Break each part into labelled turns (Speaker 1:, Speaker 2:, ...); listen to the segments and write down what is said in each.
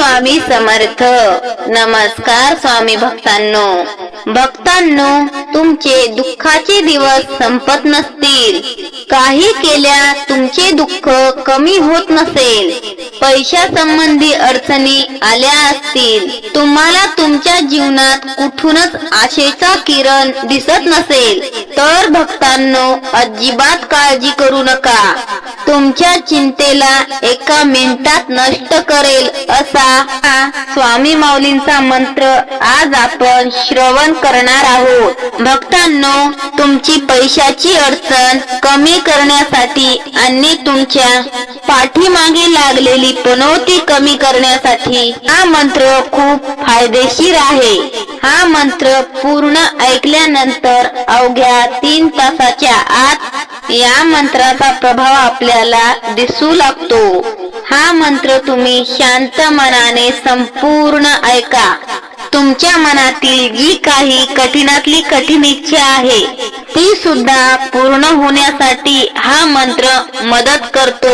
Speaker 1: स्वामी समर्थ. नमस्कार स्वामी भक्तांनो. भक्तांनो तुमचे दुःखाचे दिवस संपत नसतील. काही केल्या तुमचे दुःख कमी होत नसेल. पैशा संबंधी अडचणी आल्या असतील. तुम्हाला तुमच्या जीवनात कुठूनच आशेचा किरण दिसत नसेल. तर भक्तांनो अजिबात काळजी करू नका. तुमच्या चिंतेला एका मिनिटात नष्ट करेल असा हा स्वामी माऊलींचा मंत्र आज आपण श्रवण करणार आहोत. भक्तांनो तुमची पैशाची अडचण कमी करण्यासाठी आणि तुमच्या पाठीमागे लागलेली पनोती कमी करण्यासाठी हा मंत्र खूप फायदेशीर आहे. हा मंत्र पूर्ण ऐकल्यानंतर अवघ्या तीन तासाच्या आत या मंत्राचा प्रभाव आपल्याला दिसू लागतो. हा मंत्र तुम्ही शांत मनाने संपूर्ण ऐका. तुमच्या मनातील जी काही कठीणातली कठीण इच्छा आहे ती सुद्धा पूर्ण होण्यासाठी हा मंत्र मदत करतो.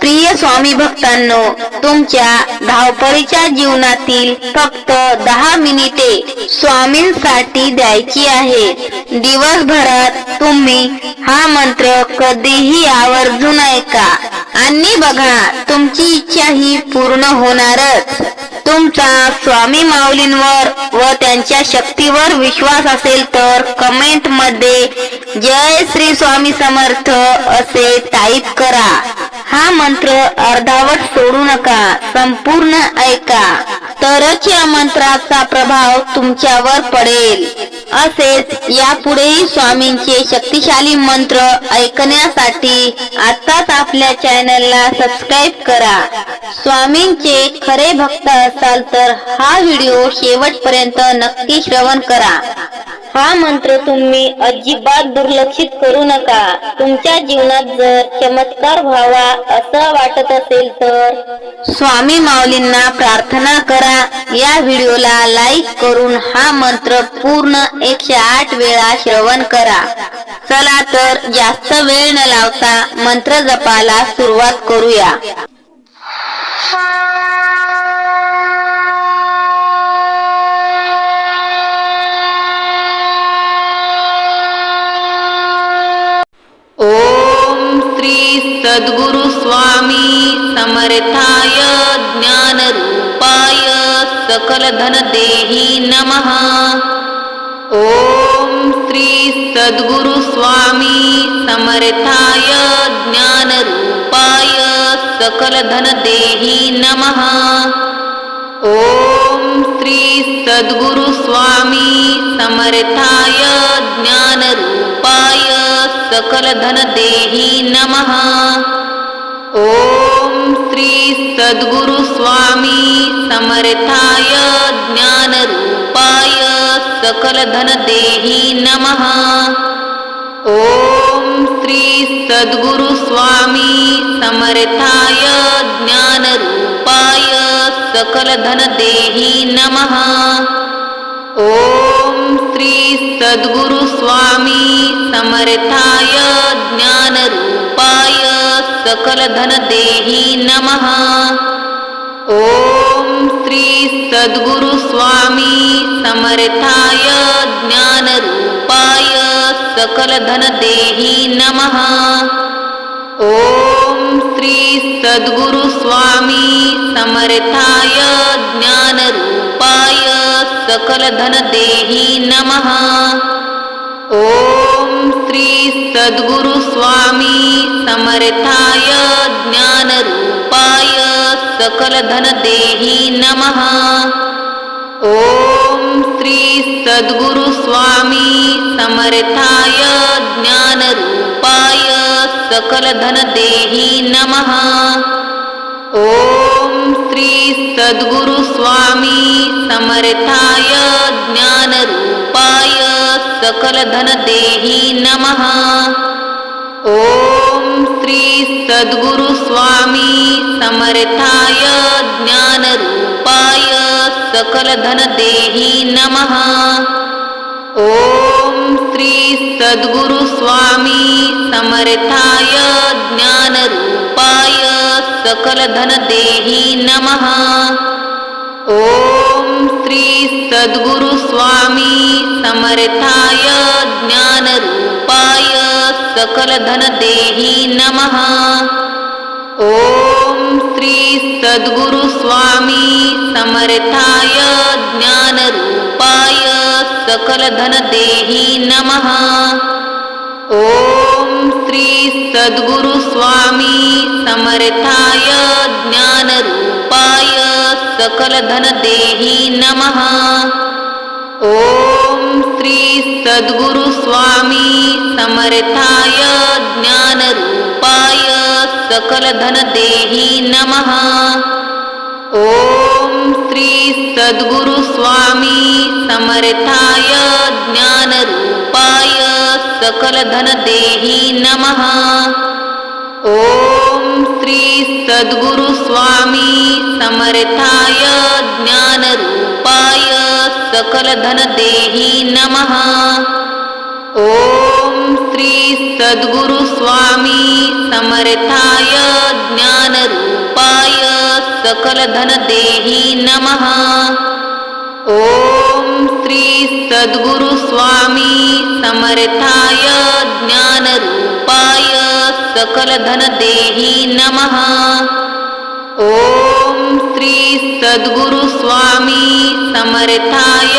Speaker 1: प्रिय स्वामी भक्तांनो तुमच्या धावपळीच्या जीवनातील फक्त दहा मिनिटे स्वामींसाठी द्यायची आहे दिवसभरात तुम्ही हा मंत्र कधीही आवर्जून ऐका आणि बघा तुमची इच्छा ही पूर्ण होणारच. तुमचा स्वामी माऊलींवर व त्यांच्या शक्तीवर विश्वास असेल तर कमेंटमध्ये जय श्री स्वामी समर्थ असे टाईप करा. हा मंत्र अर्धावट सोडू नका संपूर्ण ऐका. तरच या मंत्राचा प्रभाव तुमच्यावर पडेल. असेच यापुढेही स्वामींचे शक्तिशाली मंत्र ऐकण्यासाठी आताच आपल्या चॅनलला सबस्क्राईब करा. स्वामींचे खरे भक्त असाल तर हा व्हिडिओ शेवटपर्यंत नक्की श्रवण करा. हा मंत्र तुम्ही अजिबात दुर्लक्षित करू नका. तुमच्या जीवनात जर चमत्कार व्हावा असं वाटत असेल तर स्वामी माऊलींना प्रार्थना करा. या व्हिडिओला लाईक करून हा मंत्र पूर्ण एकशे आठ वेळा श्रवण करा. चला तर जास्त वेळ न लावता मंत्र जपाला सुरुवात करूया. ओम श्री सद्गुरु स्वामी समर्थाय ज्ञानरूपाय सकल धन देही नमः। ओम श्री सद्गुरु स्वामी समर्थाय ज्ञानरूपाय सकल धन देही नमः। ओम श्री सद्गुरु स्वामी समर्थाय ज्ञानरूपाय सकल धन देही नमः। ओम श्री सद्गुरु स्वामी समर्थाय ज्ञानरूपाय सकल धन देही नमः। ओम श्री सद्गुरु स्वामी समर्थाय ज्ञानरूपाय सकल धन देही नमः। ओम श्री सद्गुरु स्वामी समर्थाय ज्ञानरूपाय सकल धन देही नमः। ओम श्री सद्गुरु स्वामी समर्थाय ज्ञानरूपाय सकल धन देही नमः। ओम श्री सद्गुरु स्वामी समर्थाय ज्ञानरूपाय सकल धन देही नमः। ओम श्री सद्गुरु स्वामी समर्थाय ज्ञानरूपाय सकल धन देही नमः। ओम श्री सद्गुरु स्वामी समर्थाय ज्ञानरूपाय सकल धन देही नमः। ओम श्री सद्गुरु स्वामी समर्थाय ज्ञानरूपाय सकल धन देही नमः। ओम श्री सद्गुरु स्वामी समर्थाय ज्ञानरूपाय सकल धन देही नमः। ओम श्री सद्गुरु स्वामी समर्थाय ज्ञानरूपाय सकल धन देही नमः। ओम सद्गुरु स्वामी समर्थाय ज्ञानरूपाय सकलधन देही नमः। ओम श्री सद्गुरु स्वामी समर्थाय ज्ञानरूपाय सकलधन देही नमः। ओम श्री सद्गुरु स्वामी समर्थाय ज्ञानरूपाय सकलधन देही नमः। ओम श्री सद्गुरु स्वामी समर्थाय ज्ञानरूपाय सकलधन देही नमः। ओम श्री सद्गुरु स्वामी समर्थाय ज्ञानरूपाय सकलधन देही नमः। ओम सद्गुरु स्वामी समर्थाय ज्ञानरूपाय सकलधन देही नमः। ओम श्री सद्गुरु स्वामी समर्थाय ज्ञानरूपाय सकलधन देही नमः। ओम श्री सद्गुरु स्वामी समर्थाय ज्ञानरूपाय सकलधन देही नमः। ओम श्री सद्गुरु स्वामी समर्थाय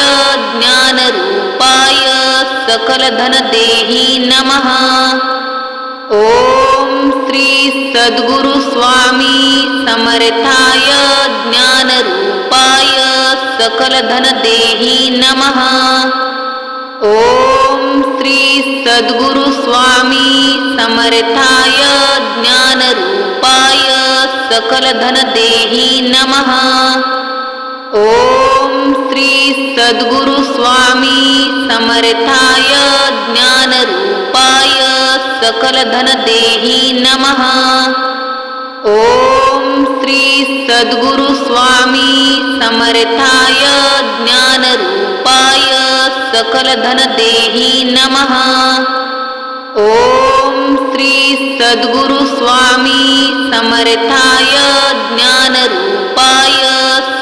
Speaker 1: ज्ञानरूपाय सकलधन देही नमः। ओम श्री सद्गुरु स्वामी समर्थाय ज्ञानरूपाय सकलधन देही नमः। ओम सद्गुरु स्वामी समर्थाय ज्ञानरूपाय सकलधन देही नमः। ओम श्री सद्गुरु स्वामी समर्थाय ज्ञानरूपाय सकलधन देही नमः। ओम श्री सद्गुरु स्वामी समर्थाय ज्ञानरूपाय सकलधन देही नमः। ओम श्री सद्गुरु स्वामी समर्थाय ज्ञानरूपाय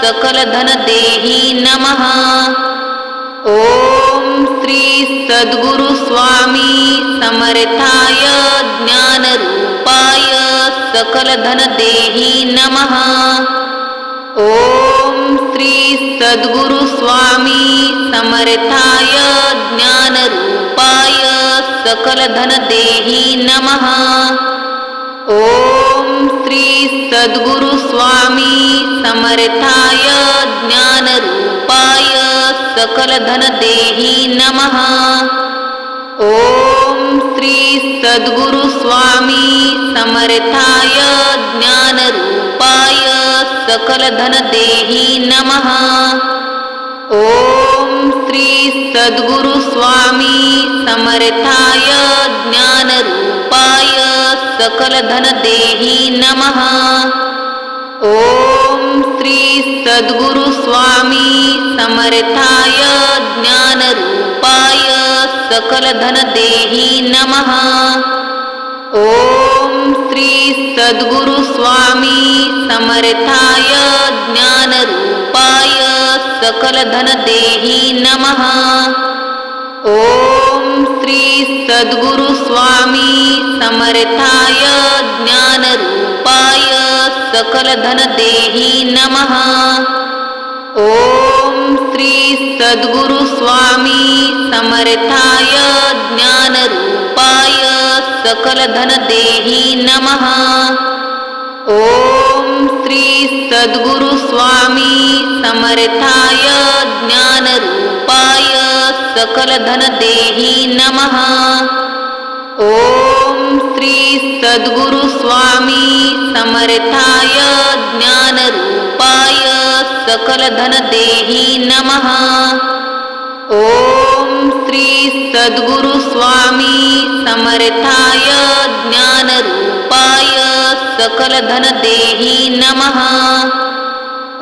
Speaker 1: सकलधन देही नमः। ओम श्री सद्गुरु स्वामी समर्थाय ज्ञानरूपाय सकलधन देही नमः। ओम श्री सद्गुरु स्वामी समर्थाय ज्ञानरूपाय सकलधनदेहि नमः। ओम श्री सद्गुरु स्वामी समर्थाय ज्ञानरूपाय सकलधनदेहि नमः। ओम श्री सद्गुरु स्वामी समर्थाय ज्ञानरूपाय सकलधनदेहि नमः। ओम सद्गुरु स्वामी समर्थाय ज्ञानरूपाय सकलधन देही नमः। ओम श्री सद्गुरु स्वामी समर्थाय ज्ञानरूपाय सकलधन देही नमः। ओम श्री सद्गुरु स्वामी समर्थाय ज्ञानरूपाय सकलधन देही नमः। ओम श्री सद्गुरु स्वामी समर्थाय ज्ञानरूपाय सकलधन देही नमः। ओम श्री सद्गुरु स्वामी समर्थाय ज्ञानरूपाय सकलधन देही नमः। ओम सद्गुरु स्वामी समर्थाय ज्ञानरूपाय सकलधन देही नमः। ओम श्री सद्गुरु स्वामी समर्थाय ज्ञानरूपाय सकलधन देही नमः। ओम श्री सद्गुरु स्वामी समर्थाय ज्ञानरूपाय सकलधन देही नमः।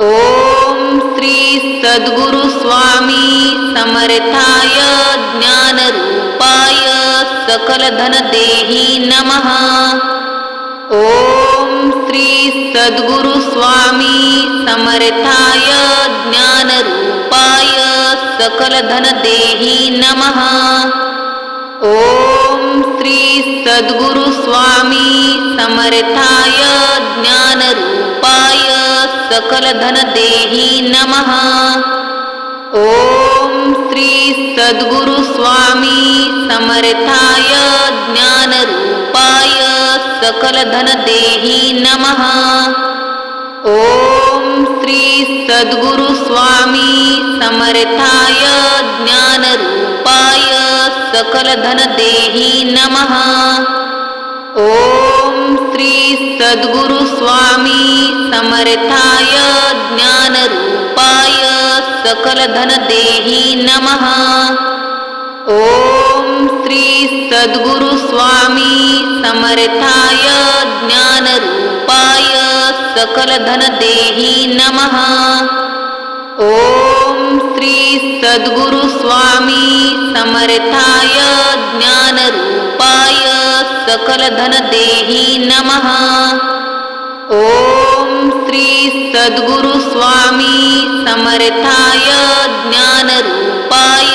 Speaker 1: ओम श्री सद्गुरु स्वामी समर्थाय ज्ञानरूपाय सकलधन देही नमः। ओम श्री सद्गुरु स्वामी समर्थाय ज्ञानरूपाय सकलधन देही नमः। ॐ सद्गुरु स्वामी समर्थाय ज्ञानरूपाय सकलधनदेहि नमः। ॐ श्री सद्गुरु स्वामी समर्थाय ज्ञानरूपाय सकलधनदेहि नमः। ॐ श्री सद्गुरु स्वामी समर्थाय ज्ञानरूपाय सकलधन देही नमः। ॐ श्री सद्गुरु स्वामी समर्थाय ज्ञानरूपाय सकलधन देही नमः। ॐ श्री सद्गुरु स्वामी समर्थाय ज्ञानरूपाय सकलधन देही नमः। ॐ सद्गुरु स्वामी समर्थाय ज्ञानरूपाय सकलधन देही नमः। ॐ श्री सद्गुरु स्वामी समर्थाय ज्ञानरूपाय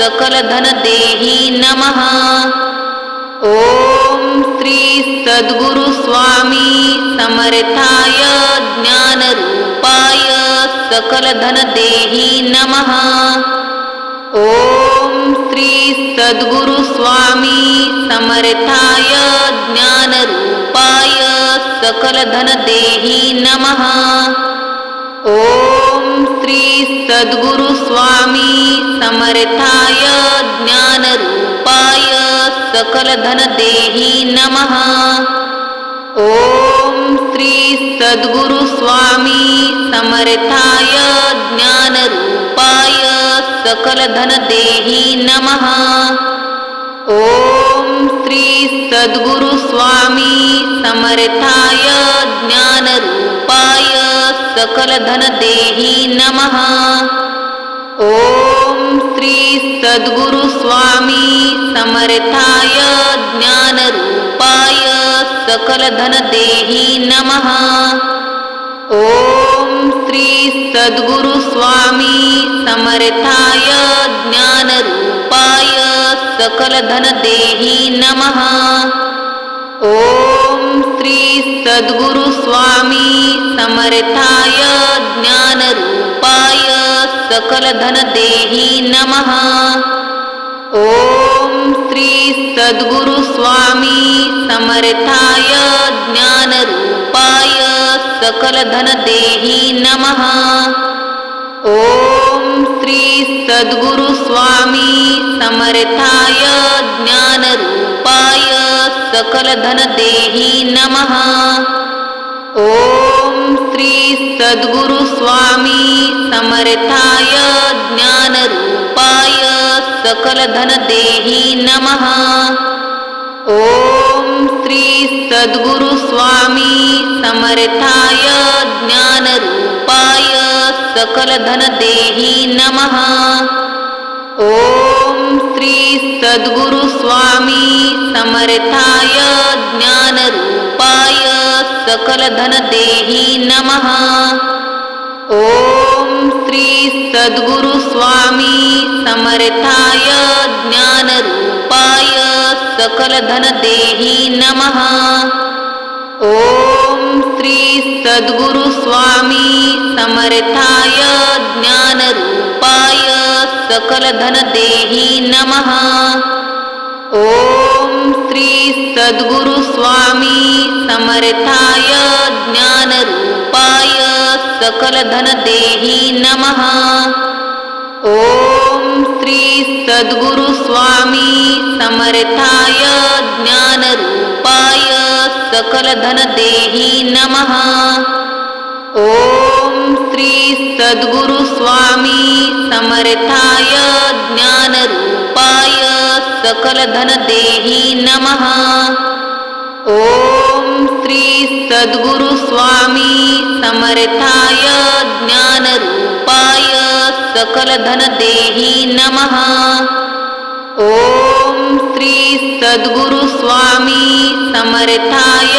Speaker 1: सकलधन देही नमः। ॐ श्री सद्गुरु स्वामी समर्थाय ज्ञानरूपाय सकलधन देही नमः। ॐ श्री सद्गुरु स्वामी समर्थाय ज्ञानरूपाय सकलधन देही नमः। ॐ श्री सद्गुरु स्वामी समर्थाय ज्ञानरूपाय सकलधन देही नमः। ॐ श्री सद्गुरु स्वामी समर्थाय ज्ञानरूपाय सकलधन देही नमः। ॐ श्री सद्गुरु स्वामी समर्थाय ज्ञानरूपाय सकलधन देही नमः। ॐ श्री सद्गुरु स्वामी समर्थाय ज्ञानरूपाय सकलधन देही नमः। ॐ श्री सद्गुरु स्वामी समर्थाय ज्ञानरूपाय सकलधन देही नमः। ॐ श्री सद्गुरु स्वामी समर्थाय ज्ञानरूपाय सकलधन देही नमः। ॐ सद्गुरु स्वामी समर्थाय ज्ञानरूपाय सकलधन देही नमः। ॐ श्री सद्गुरु स्वामी समर्थाय ज्ञानरूपाय सकलधन देही नमः। ॐ श्री सद्गुरु स्वामी समर्थाय सकलधन देही नमः। ॐ श्री सद्गुरु स्वामी समर्थाय ज्ञानरूपाय सकलधन देही नमः। ॐ श्री सद्गुरु स्वामी समर्थाय ज्ञानरूपाय सकलधन देही नमः। ॐ श्री सद्गुरु स्वामी समर्थाय ज्ञानरूपाय सकलधन देही नमः। ॐ श्री सद्गुरु स्वामी समर्थाय ज्ञानरूपाय सकलधन देही नमः। ॐ श्री सद्गुरु स्वामी समर्थाय ज्ञानरूपाय सकलधन देही नमः। ॐ श्री सद्गुरु स्वामी समर्थाय ज्ञानरूपाय सकलधन देही नमः। ॐ श्री सद्गुरु स्वामी समर्थाय ज्ञानरूपाय सकलधन देही नमः। ॐ सद्गुरु स्वामी समर्थाय ज्ञानरूपाय सकलधन देही नमः। ॐ श्री सद्गुरु स्वामी समर्थाय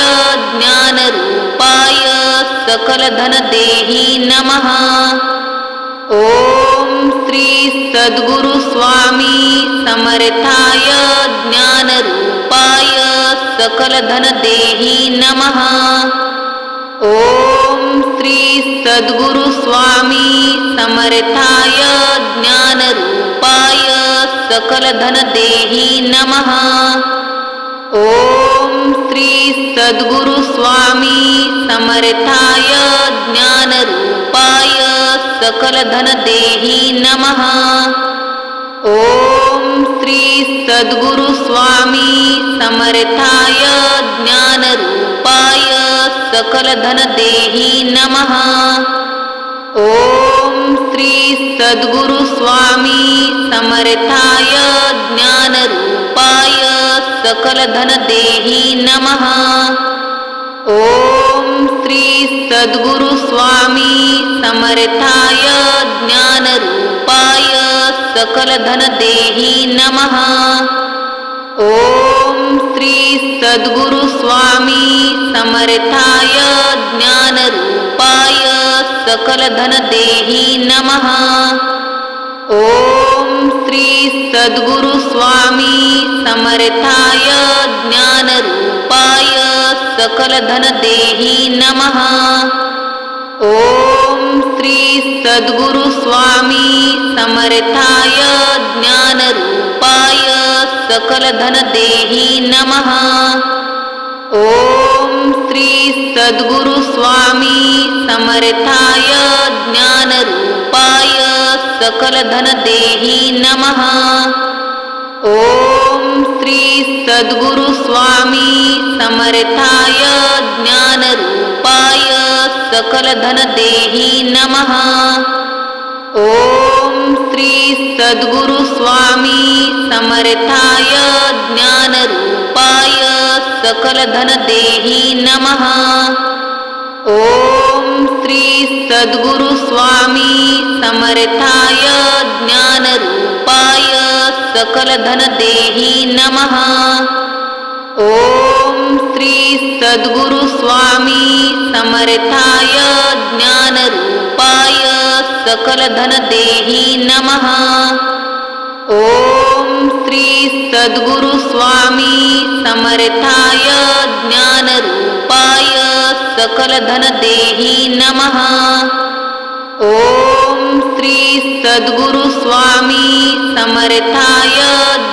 Speaker 1: ज्ञानरूपाय सकलधन देही नमः। ॐ श्री सद्गुरु स्वामी समर्थाय ज्ञानरूपाय सकलधन देही नमः। ॐ श्री सद्गुरु स्वामी समर्थाय ज्ञानरूपाय सकलधन देही नमः। ॐ श्री सद्गुरु स्वामी समर्थाय ज्ञानरूपाय सकलधन देही नमः। ॐ श्री सद्गुरु स्वामी समर्थाय ज्ञानरूपाय सकलधनदेहि नमः। ॐ श्री सद्गुरु स्वामी समर्थाय ज्ञानरूपाय सकलधनदेहि नमः। ॐ श्री सद्गुरु स्वामी समर्थाय ज्ञानरूपाय सकलधनदेहि नमः। ॐ श्री सद्गुरु स्वामी समर्थाय ज्ञानरूपाय सकलधन देही नमः। ॐ श्री सद्गुरु स्वामी समर्थाय ज्ञानरूपाय सकलधन देही नमः। ॐ श्री सद्गुरु स्वामी समर्थाय ज्ञानरूपाय सकलधन देही नमः। ॐ श्री सद्गुरु स्वामी समर्थाय ज्ञानरूपाय सकलधन देही नमः। ॐ श्री सद्गुरु स्वामी समर्थाय ज्ञानरूपाय सकलधन देही नमः। ॐ श्री सद्गुरु स्वामी समर्थाय ज्ञानरूपाय सकलधन देही नमः। ॐ श्री सद्गुरु स्वामी समर्थाय ज्ञानरूपाय सकलधन देही नमः। ॐ श्री सद्गुरु स्वामी समर्थाय ज्ञानरूपाय सकलधन देही नमः। ॐ श्री सद्गुरु स्वामी समर्थाय ज्ञानरूपाय सकलधन देही नमः। ॐ श्री सद्गुरु स्वामी समर्थाय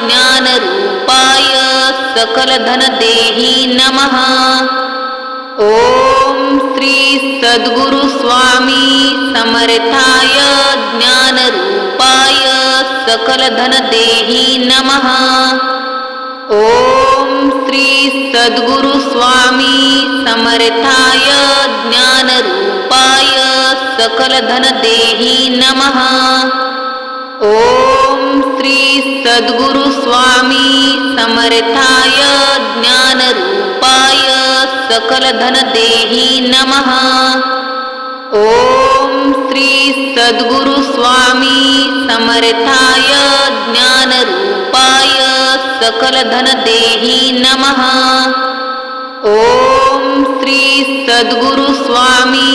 Speaker 1: ज्ञानरूपाय सकलधन देही नमः। ॐ श्री सद्गुरु स्वामी समर्थाय ज्ञानरूपाय सकलधन देही नमः। ॐ श्री सद्गुरु स्वामी समर्थाय ज्ञानरूपाय सकलधन देही नमः। ॐ श्री सद्गुरु स्वामी समर्थाय ज्ञानरूपाय सकलधन देही नमः। ॐ श्री सद्गुरु स्वामी समर्थाय ज्ञानरूपाय सकलधन देही नमः। ॐ श्री सद्गुरु स्वामी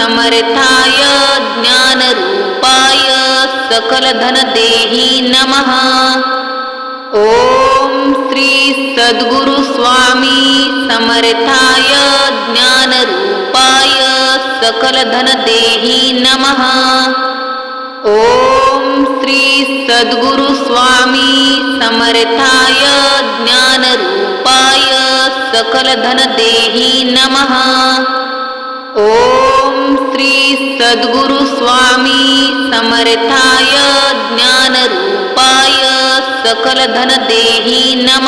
Speaker 1: समर्थाय ज्ञानरूपाय सकलधन देही नमः। ॐ सद्गुरु स्वामी समर्थाय ज्ञानरूपाय सकलधन देही नमः। ॐ श्री सद्गुरु स्वामी समर्थाय ज्ञानरूपाय सकलधन देही नमः। ॐ श्री सद्गुरु स्वामी समर्थाय ज्ञानरूपाय सकलधन देही नमः।